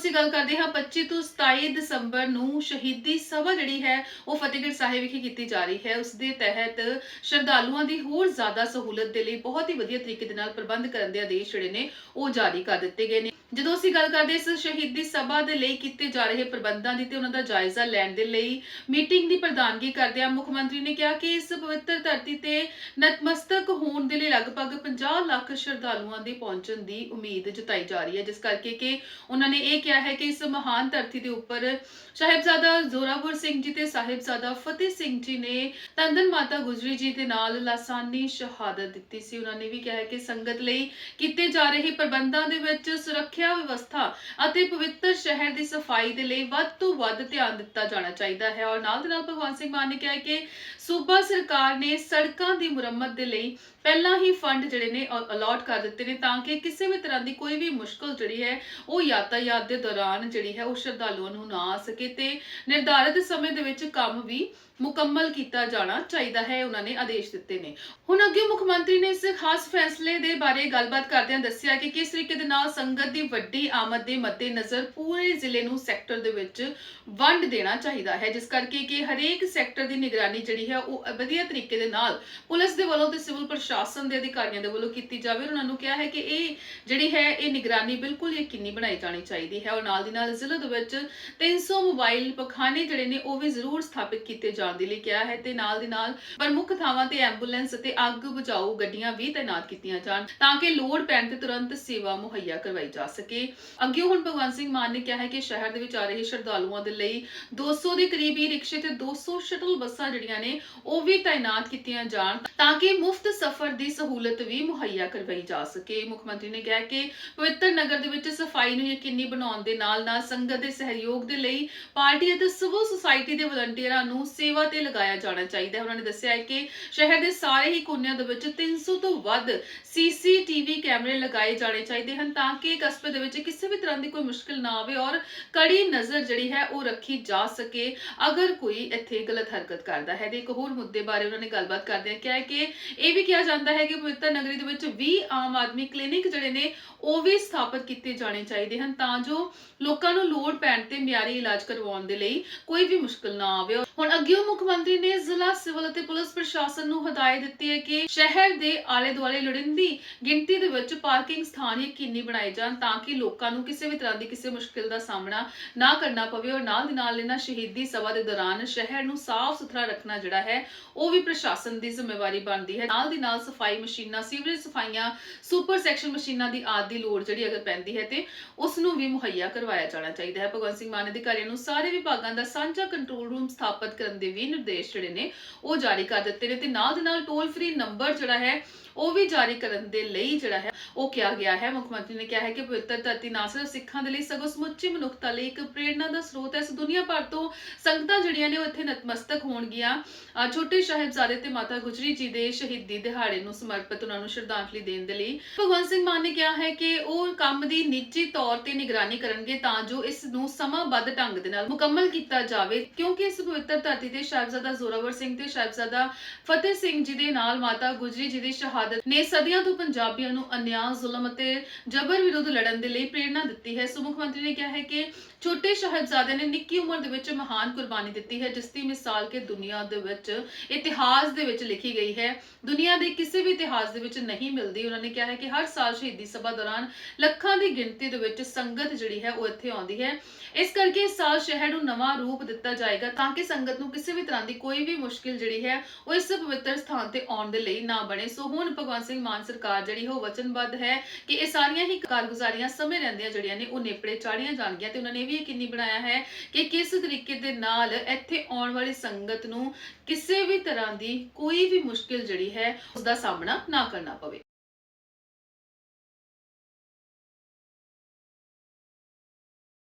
ਅਸੀਂ ਗੱਲ ਕਰਦੇ ਹਾਂ 25 ਤੋਂ 27 ਦਸੰਬਰ ਨੂੰ ਸ਼ਹੀਦੀ ਸਭਾ ਜਿਹੜੀ ਹੈ ਉਹ ਫਤਿਹਗੜ੍ਹ ਸਾਹਿਬ ਵਿਖੇ ਕੀਤੀ ਜਾ ਰਹੀ ਹੈ। ਉਸ ਦੇ ਤਹਿਤ ਸ਼ਰਧਾਲੂਆਂ ਦੀ ਹੋਰ ਜ਼ਿਆਦਾ ਸਹੂਲਤ ਦੇ ਲਈ ਬਹੁਤ ਹੀ ਵਧੀਆ ਤਰੀਕੇ ਦੇ ਨਾਲ ਪ੍ਰਬੰਧ ਕਰਨ ਦੇ ਆਦੇਸ਼ ਜਿਹੜੇ ਨੇ ਉਹ ਜਾਰੀ ਕਰ ਦਿੱਤੇ ਗਏ ਨੇ। ਜਦੋਂ ਅਸੀਂ ਗੱਲ ਕਰਦੇ ਇਸ ਸ਼ਹੀਦੀ ਸਭਾ ਦੇ ਲਈ ਕੀਤੇ ਜਾ ਰਹੇ ਪ੍ਰਬੰਧਾਂ ਦੀ ਤੇ ਉਹਨਾਂ ਦਾ ਜਾਇਜ਼ਾ ਲੈਣ ਦੇ ਲਈ ਮੀਟਿੰਗ ਦੀ ਪ੍ਰਧਾਨਗੀ ਕਰਦਿਆਂ ਮੁੱਖ ਮੰਤਰੀ ਨੇ ਕਿਹਾ ਕਿ ਇਸ ਪਵਿੱਤਰ ਧਰਤੀ ਤੇ ਨਤਮਸਤਕ ਹੋਣ ਦੇ ਲਈ ਲਗਭਗ 50 ਲੱਖ ਸ਼ਰਧਾਲੂਆਂ ਦੇ ਪਹੁੰਚਣ ਦੀ ਉਮੀਦ ਜਤਾਈ ਜਾ ਰਹੀ ਹੈ, ਜਿਸ ਕਰਕੇ ਕਿ ਉਹਨਾਂ ਨੇ ਇਹ ਕਿਹਾ ਹੈ ਕਿ ਇਸ ਮਹਾਨ ਧਰਤੀ ਦੇ ਉੱਪਰ ਸਾਹਿਬਜ਼ਾਦਾ ਜ਼ੋਰਾਵਰ ਸਿੰਘ ਜੀ ਤੇ ਸਾਹਿਬਜ਼ਾਦਾ ਫਤਿਹ ਸਿੰਘ ਜੀ ਨੇ ਤੰਦਨ ਮਾਤਾ ਗੁਜਰੀ ਜੀ ਦੇ ਨਾਲ ਲਾਸਾਨੀ ਸ਼ਹਾਦਤ ਦਿੱਤੀ ਸੀ। ਉਹਨਾਂ ਨੇ ਵੀ ਕਿਹਾ ਹੈ ਕਿ ਸੰਗਤ ਲਈ ਕੀਤੇ ਜਾ ਰਹੇ ਪ੍ਰਬੰਧਾਂ ਦੇ ਵਿੱਚ ਸੁਰੱਖਿਆ ਸਿੱਖਿਆ ਵਿਵਸਥਾ ਅਤੇ ਪਵਿੱਤਰ ਸ਼ਹਿਰ ਦੀ ਸਫ਼ਾਈ ਦੇ ਲਈ ਵੱਧ ਤੋਂ ਵੱਧ ਧਿਆਨ ਦਿੱਤਾ ਜਾਣਾ ਚਾਹੀਦਾ ਹੈ। ਔਰ ਨਾਲ ਦੇ ਨਾਲ ਭਗਵੰਤ ਸਿੰਘ ਮਾਨ ਨੇ ਕਿਹਾ ਕਿ ਸੂਬਾ ਸਰਕਾਰ ਨੇ ਸੜਕਾਂ ਦੀ ਮੁਰੰਮਤ ਦੇ ਲਈ ਪਹਿਲਾਂ ਹੀ ਫੰਡ ਜਿਹੜੇ ਨੇ ਅਲਾਟ ਕਰ ਦਿੱਤੇ ਨੇ ਤਾਂ ਕਿ ਕਿਸੇ ਵੀ ਤਰ੍ਹਾਂ ਦੀ ਕੋਈ ਵੀ ਮੁਸ਼ਕਲ ਜਿਹੜੀ ਹੈ, ਉਹ ਯਾਤਾਯਾਤ ਦੇ ਦੌਰਾਨ ਜਿਹੜੀ ਹੈ, ਉਹ ਸ਼ਰਧਾਲੂਆਂ ਨੂੰ ਨਾ ਆ ਸਕੇ ਤੇ ਨਿਰਧਾਰਿਤ ਸਮੇਂ ਦੇ ਵਿੱਚ ਕੰਮ ਵੀ ਮੁਕੰਮਲ ਕੀਤਾ ਜਾਣਾ ਚਾਹੀਦਾ ਹੈ, ਉਹਨਾਂ ਨੇ ਆਦੇਸ਼ ਦਿੱਤੇ ਨੇ। ਹੁਣ ਅੱਗੇ ਮੁੱਖ ਮੰਤਰੀ ਨੇ ਇਸ ਖਾਸ ਫੈਸਲੇ ਦੇ ਬਾਰੇ ਗੱਲਬਾਤ ਕਰਦਿਆਂ ਦੱਸਿਆ ਕਿ ਕਿਸ ਤਰੀਕੇ ਦੇ ਨਾਲ ਸੰਗਤ ਦੀ ਵੱਡੀ ਆਮਦ ਦੇ ਮੱਦੇਨਜ਼ਰ ਪੂਰੇ ਜ਼ਿਲ੍ਹੇ ਨੂੰ ਸੈਕਟਰ ਦੇ ਵਿੱਚ ਵੰਡ ਦੇਣਾ ਚਾਹੀਦਾ ਹੈ, ਜਿਸ ਕਰਕੇ ਕਿ ਹਰੇਕ ਸੈਕਟਰ ਦੀ ਨਿਗਰਾਨੀ ਜਿਹੜੀ ਹੈ, ਉਹ ਵਧੀਆ ਤਰੀਕੇ ਦੇ ਨਾਲ ਪੁਲਿਸ ਦੇ ਵੱਲੋਂ ਤੇ ਸਿਵਲ ਪ੍ਰਸ਼ਾਸਨ ਦੇ ਅਧਿਕਾਰੀਆਂ ਦੇ ਵੱਲੋਂ ਕੀਤੀ ਜਾਵੇ, ਉਹਨਾਂ ਨੂੰ ਕਿਹਾ ਹੈ ਕਿ ਇਹ ਜਿਹੜੀ ਹੈ, ਇਹ ਨਿਗਰਾਨੀ ਬਿਲਕੁਲ ਯਕੀਨੀ ਬਣਾਈ ਜਾਣੀ ਚਾਹੀਦੀ ਹੈ ਔਰ ਨਾਲ ਦੀ ਨਾਲ ਜ਼ਿਲ੍ਹੇ ਦੇ ਵਿੱਚ 300 ਮੋਬਾਈਲ ਪਖਾਨੇ ਜਿਹੜੇ ਨੇ, ਉਹ ਵੀ ਜ਼ਰੂਰ ਸਥਾਪਿਤ ਕੀਤੇ ਜਾਣ ਦੇ ਲਈ ਕਿਹਾ ਹੈ ਤੇ ਨਾਲ ਦੀ ਨਾਲ ਪ੍ਰਮੁੱਖ ਥਾਵਾਂ ਤੇ ਐਂਬੂਲੈਂਸ ਅਤੇ ਅੱਗ ਬੁਝਾਊ ਗੱਡੀਆਂ ਵੀ ਤਾਇਨਾਤ ਕੀਤੀਆਂ ਜਾਣ ਤਾਂ ਕਿ ਲੋੜ ਪੈਣ ਤੇ ਤੁਰੰਤ ਸੇਵਾ ਮੁਹੱਈਆ ਕਰਵਾਈ ਜਾ ਸਕੇ। ਅੱਗੇ ਹੁਣ ਭਗਵੰਤ ਸਿੰਘ ਮਾਨ ਨੇ ਕਿਹਾ ਹੈ ਕਿ ਸ਼ਹਿਰ ਦੇ ਵਿੱਚ ਆ ਰਹੇ ਸ਼ਰਧਾਲੂਆਂ ਦੇ ਲਈ 200 ਦੇ ਕਰੀਬ ਹੀ ਰਿਕਸ਼ੇ ਤੇ 200 ਸ਼ਟਲ ਬੱਸਾਂ ਜਿਹੜੀਆਂ ਨੇ, ਉਹ ਵੀ ਤਾਇਨਾਤ ਕੀਤੀਆਂ ਜਾਣ ਤਾਂ ਕਿ ਮੁਫਤ ਸਫ਼ਰ ਸਫ਼ਰ ਦੀ ਸਹੂਲਤ ਵੀ ਮੁਹੱਈਆ ਕਰਵਾਈ ਜਾ ਸਕੇ। ਮੁੱਖ ਮੰਤਰੀ ਨੇ ਕਿਹਾ ਕਿ ਪਵਿੱਤਰ ਨਗਰ ਦੇ ਵਿੱਚ ਸਫ਼ਾਈ ਨੂੰ ਯਕੀਨੀ ਬਣਾਉਣ ਦੇ ਨਾਲ ਨਾਲ ਸੰਗਤ ਦੇ ਸਹਿਯੋਗ ਦੇ ਲਈ ਪਾਰਟੀ ਅਤੇ ਸਿਵਲ ਸੁਸਾਇਟੀ ਦੇ ਵਲੰਟੀਅਰਾਂ ਨੂੰ ਸੇਵਾ ਤੇ ਲਗਾਇਆ ਜਾਣਾ ਚਾਹੀਦਾ ਹੈ। ਉਹਨਾਂ ਨੇ ਦੱਸਿਆ ਹੈ ਕਿ ਸ਼ਹਿਰ ਦੇ ਸਾਰੇ ਹੀ ਕੋਨਿਆਂ ਦੇ ਵਿੱਚ 300 ਤੋਂ ਵੱਧ ਸੀਸੀਟੀਵੀ ਕੈਮਰੇ ਲਗਾਏ ਜਾਣੇ ਚਾਹੀਦੇ ਹਨ ਤਾਂ ਕਿ ਕਸਬੇ ਦੇ ਵਿੱਚ ਕਿਸੇ ਵੀ ਤਰ੍ਹਾਂ ਦੀ ਕੋਈ ਮੁਸ਼ਕਲ ਨਾ ਆਵੇ ਔਰ ਕੜੀ ਨਜ਼ਰ ਜਿਹੜੀ ਹੈ ਉਹ ਰੱਖੀ ਜਾ ਸਕੇ। ਅਗਰ ਕੋਈ ਇੱਥੇ ਗਲਤ ਹਰਕਤ ਕਰਦਾ ਹੈ ਤੇ ਇੱਕ ਹੋਰ ਮੁੱਦੇ ਬਾਰੇ ਉਹਨਾਂ ਨੇ ਗੱਲਬਾਤ ਕਰਦਿਆਂ ਕਿਹਾ ਕਿ ਇਹ ਵੀ ਕਿਹਾ ਜਾਂਦਾ ਹੈ ਕਿ ਪਵਿੱਤਰ ਨਗਰੀ ਦੇ ਵਿੱਚ 20 ਆਮ ਆਦਮੀ ਕਲੀਨਿਕ ਜਿਹੜੇ ਨੇ, ਉਹ ਵੀ ਸਥਾਪਿਤ ਕੀਤੇ ਜਾਣੇ ਚਾਹੀਦੇ ਹਨ ਤਾਂ ਜੋ ਲੋਕਾਂ ਨੂੰ ਲੋੜ ਪੈਣ ਤੇ ਮਿਆਰੀ ਇਲਾਜ ਕਰਵਾਉਣ ਦੇ ਲਈ ਕੋਈ ਵੀ ਮੁਸ਼ਕਲ ਨਾ ਆਵੇ। ਹੁਣ ਅੱਗੇ ਮੁੱਖ ਮੰਤਰੀ ਨੇ ਜ਼ਿਲ੍ਹਾ ਸਿਵਲ ਅਤੇ ਪੁਲਿਸ ਪ੍ਰਸ਼ਾਸਨ ਨੂੰ ਹਦਾਇਤ ਦਿੱਤੀ ਹੈ ਕਿ ਸ਼ਹਿਰ ਦੇ ਆਲੇ ਦੁਆਲੇ ਲੋੜੀਂਦੀ ਗਿਣਤੀ ਦੇ ਵਿੱਚ ਪਾਰਕਿੰਗ ਸਥਾਨ ਯਕੀਨੀ ਬਣਾਏ ਜਾਣ ਤਾਂ ਕਿ ਲੋਕਾਂ ਨੂੰ ਕਿਸੇ ਵੀ ਤਰ੍ਹਾਂ ਦੀ ਕਿਸੇ ਮੁਸ਼ਕਲ ਦਾ ਸਾਹਮਣਾ ਨਾ ਕਰਨਾ ਪਵੇ ਔਰ ਨਾਲ ਦੀ ਨਾਲ ਇਹਨਾਂ ਸ਼ਹੀਦੀ ਸਭਾ ਦੇ ਦੌਰਾਨ ਸ਼ਹਿਰ ਨੂੰ ਸਾਫ਼ ਸੁਥਰਾ ਰੱਖਣਾ ਜਿਹੜਾ ਹੈ, ਉਹ ਵੀ ਪ੍ਰਸ਼ਾਸਨ ਦੀ ਜ਼ਿੰਮੇਵਾਰੀ ਬਣਦੀ ਹੈ। ਨਾਲ ਦੀ ਨਾਲ ਸਫ਼ਾਈ ਮਸ਼ੀਨਾਂ ਸੀਵਰੇਜ ਸਫਾਈਆਂ, ਸੁਪਰ ਸੈਕਸ਼ਨ ਮਸ਼ੀਨਾਂ ਦੀ ਆਦਿ ਦੀ ਲੋੜ ਜਿਹੜੀ ਅਗਰ ਪੈਂਦੀ ਹੈ ਤੇ ਉਸ ਨੂੰ ਵੀ ਮੁਹੱਈਆ ਕਰਵਾਇਆ ਜਾਣਾ ਚਾਹੀਦਾ ਹੈ। ਭਗਵੰਤ ਸਿੰਘ ਮਾਨ ਅਧਿਕਾਰੀਆਂ ਨੂੰ ਸਾਰੇ ਵਿਭਾਗਾਂ ਦਾ ਸਾਂਝਾ ਕੰਟਰੋਲ ਰੂਮ ਸਥਾਪਿਤ ਕਰਨ ਦੇ ਵੀ ਨਿਰਦੇਸ਼ ਜਿਹੜੇ ਨੇ, ਉਹ ਜਾਰੀ ਕਰ ਦਿੱਤੇ ਨੇ ਤੇ ਨਾਲ ਦੇ ਨਾਲ ਟੋਲ ਫ੍ਰੀ ਨੰਬਰ ਜਿਹੜਾ ਹੈ, ਉਹ ਵੀ ਜਾਰੀ ਕਰਨ ਦੇ ਲਈ ਜਿਹੜਾ ਹੈ, ਉਹ ਕਿਹਾ ਗਿਆ ਹੈ। ਮੁੱਖ ਮੰਤਰੀ ਨੇ ਕਿਹਾ ਹੈ ਕਿ ਪਵਿੱਤਰ ਧਰਤੀ ਨਾ ਸਿਰਫ ਸਿੱਖਾਂ ਦੇ ਲਈ ਸਗੋਂ ਸਮੁੱਚੀ ਮਨੁੱਖਤਾ ਲਈ ਇੱਕ ਪ੍ਰੇਰਣਾ ਦਾ ਸਰੋਤ ਹੈ। ਇਸ ਦੁਨੀਆ ਭਰ ਤੋਂ ਸੰਗਤਾਂ ਜਿਹੜੀਆਂ ਨੇ ਉਹ ਇੱਥੇ ਨਤਮਸਤਕ ਹੋਣਗੀਆਂ। ਛੋਟੇ ਸਾਹਿਬਜ਼ਾਦੇ ਤੇ ਮਾਤਾ ਗੁਜਰੀ ਜੀ ਦੇ ਸ਼ਹੀਦੀ ਦਿਹਾੜੇ ਨੂੰ ਸਮਰਪਿਤ ਉਹਨਾਂ ਨੂੰ ਸ਼ਰਧਾਂਜਲੀ ਦੇਣ ਦੇ ਲਈ। ਭਗਵੰਤ ਸਿੰਘ ਮਾਨ ਨੇ ਕਿਹਾ ਹੈ ਕਿ ਉਹ ਕੰਮ ਦੀ ਨਿੱਜੀ ਤੌਰ ਤੇ ਨਿਗਰਾਨੀ ਕਰਨਗੇ ਤਾਂ ਜੋ ਇਸ ਨੂੰ ਸਮਾਂਬੱਧ ਢੰਗ ਦੇ ਨਾਲ ਮੁਕੰਮਲ ਕੀਤਾ ਜਾਵੇ, ਕਿਉਂਕਿ ਇਸ ਪਵਿੱਤਰ ਧਰਤੀ ਤੇ ਸਾਹਿਬਜ਼ਾਦਾ ਜ਼ੋਰਾਵਰ ਸਿੰਘ ਤੇ ਸਾਹਿਬਜ਼ਾਦਾ ਫਤਿਹ ਸਿੰਘ ਜੀ ਦੇ ਨਾਲ ਮਾਤਾ ਗੁਜਰੀ ਜੀ ਦੀ ਸ਼ਹਾਦਤ ਨੇ ਸਦੀਆਂ ਤੋਂ ਪੰਜਾਬੀਆਂ ਨੂੰ ਅਨਿਆਂ, ਜ਼ੁਲਮ ਅਤੇ ਜਬਰ ਵਿਰੁੱਧ ਲੜਨ ਦੇ ਲਈ ਪ੍ਰੇਰਣਾ ਦਿੱਤੀ ਹੈ। ਸੋ ਮੁੱਖ ਮੰਤਰੀ ਨੇ ਕਿਹਾ ਹੈ ਕਿ ਛੋਟੇ ਸਾਹਿਬਜ਼ਾਦੇ ਨੇ ਨਿੱਕੀ ਉਮਰ ਦੇ ਵਿੱਚ ਮਹਾਨ ਕੁਰਬਾਨੀ ਦਿੱਤੀ ਹੈ, ਜਿਸ ਦੀ ਮਿਸਾਲ ਕੇ ਦੁਨੀਆ ਦੇ ਵਿੱਚ ਇਤਿਹਾਸ ਦੇ ਵਿੱਚ ਲਿਖੀ ਗਈ ਹੈ। ਦੁਨੀਆ ਦੇ ਕਿਸੇ ਵੀ ਇਤਿਹਾਸ ਦੇ ਵਿੱਚ ਨਹੀਂ ਮਿਲਦੀ। ਉਹਨਾਂ ਨੇ ਕਿਹਾ ਹੈ ਕਿ ਹਰ ਸਾਲ ਸ਼ਹੀਦੀ ਸਭਾ ਦੌਰਾਨ ਲੱਖਾਂ ਦੀ ਗਿਣਤੀ ਦੇ ਵਿੱਚ ਸੰਗਤ ਜਿਹੜੀ ਹੈ ਉਹ ਇੱਥੇ ਆਉਂਦੀ ਹੈ। ਇਸ ਕਰਕੇ ਇਸ ਸਾਲ ਸ਼ਹਿਰ ਨੂੰ ਨਵਾਂ ਰੂਪ ਦਿੱਤਾ ਜਾਏਗਾ ਤਾਂ ਕਿ ਸੰਗਤ ਨੂੰ ਕਿਸੇ ਵੀ ਤਰ੍ਹਾਂ ਦੀ ਕੋਈ ਵੀ ਮੁਸ਼ਕਿਲ ਜਿਹੜੀ ਹੈ ਉਹ ਇਸ ਪਵਿੱਤਰ ਸਥਾਨ ਤੇ ਆਉਣ ਦੇ ਲਈ ਨਾ ਬਣੇ। ਸੋ ਹੁਣ ਭਗਵੰਤ ਸਿੰਘ ਮਾਨ ਸਰਕਾਰ ਜਿਹੜੀ ਹੈ ਉਹ ਵਚਨਬੱਧ ਹੈ ਕਿ ਇਹ ਸਾਰੀਆਂ ਹੀ ਕਾਰਗੁਜ਼ਾਰੀਆਂ ਸਮੇਂ ਰਹਿੰਦੀਆਂ ਜਿਹੜੀਆਂ ਨੇ, ਉਹ ਨੇਪੜੇ ਚਾੜੀਆਂ ਜਾਣਗੀਆਂ ਤੇ ਉਹਨਾਂ ਨੇ ਇਹ ਵੀ ਯਕੀਨੀ ਬਣਾਇਆ ਹੈ ਕਿ ਕਿਸ ਤਰੀਕੇ ਦੇ ਨਾਲ ਇੱਥੇ ਆਉਣ ਵਾਲੀ ਸੰਗਤ ਨੂੰ ਕਿਸੇ ਵੀ ਤਰ੍ਹਾਂ ਦੀ ਕੋਈ ਵੀ ਮੁਸ਼ਕਿਲ ਜਿਹੜੀ ਹੈ, ਉਸ ਦਾ ਸਾਹਮਣਾ ਨਾ ਕਰਨਾ ਪਵੇ।